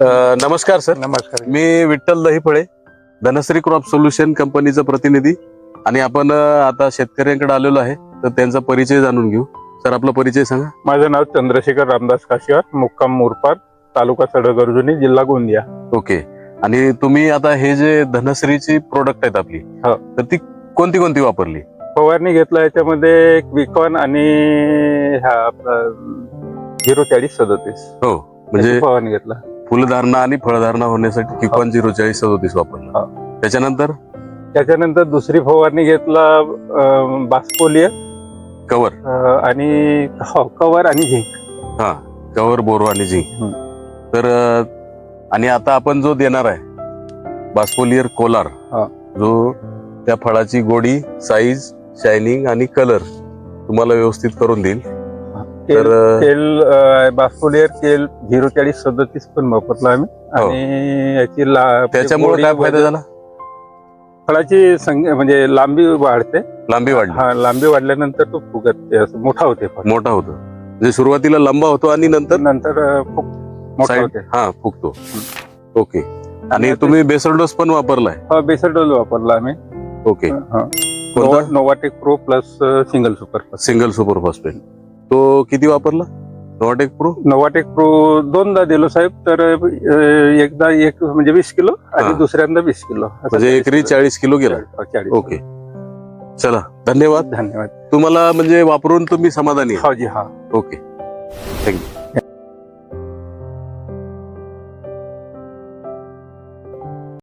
अ, नमस्कार सर. नमस्कार. मी विठ्ठल दहीफळे धनश्री क्रॉप सोल्युशन कंपनीचा प्रतिनिधी. आणि आपण अ, आता शेतकऱ्यांकडे आलेलो आहे तर त्यांचा परिचय जाणून घेऊ. सर आपला परिचय सांगा. माझं नाव चंद्रशेखर रामदास काशिवार मुक्काम मोरपाट तालुका सडगर्जुनी जिल्हा गोंदिया. ओके. आणि तुम्ही आता हे जे धनश्रीची प्रोडक्ट आहेत आपली हो. तर ती कोणती कोणती वापरली? फवारणी घेतला याच्यामध्ये विकॉन आणि हा आपला झिरो चाळीस सदोतीस. हो म्हणजे फवारणी घेतला. फुलधारणा आणि फळधारणा होण्यासाठी किकॉन झिरो चाळीस सदोतीस वापरला. हो. त्याच्यानंतर? त्याच्यानंतर दुसरी फवारणी घेतला बास्पोलियर कवर. आणि हो, कवर आणि झिंक. हा कवर बोरो आणि झिंक. तर आणि आता आपण जो देणार आहे बास्पोलियर कोलार हा. जो त्या फळाची गोडी साईज शायनिंग आणि कलर तुम्हाला व्यवस्थित करून देईल. तर अ, केल बास्पोलियर केल झिरो चाळीस सदोतीस पण वापरला आम्ही. हो. आणि याची ला- त्याच्यामुळे काय फायदा झाला? फळाची संख्या म्हणजे लांबी वाढते. लांबी वाढली. हा लांबी वाढल्यानंतर तो फुगत असं मोठा होते फळ. मोठा होतो. म्हणजे सुरुवातीला लंबा होतो आणि नंतर नंतर अं, मोठा साईड होते. हा फुगतो. ओके. आणि तुम्ही बेसल डोस पण वापरलाय? हा बेसल डोल वापरला आम्ही. ओके. हा. कोणता? Nova- Novatek pro plus single super single super phosphate. तो किती वापरला? नोवाटेक प्रो नोवाटेक प्रो दोनदा दिलो साहेब तर एकदा एक म्हणजे वीस किलो आणि हा. दुसऱ्यांदा वीस किलो. म्हणजे एकरी चाळीस किलो गेला. ओके. चला धन्यवाद. धन्यवाद. तुम्हाला म्हणजे वापरून तुम्ही समाधानी आहे? हो जी हा. ओके. थँक्यू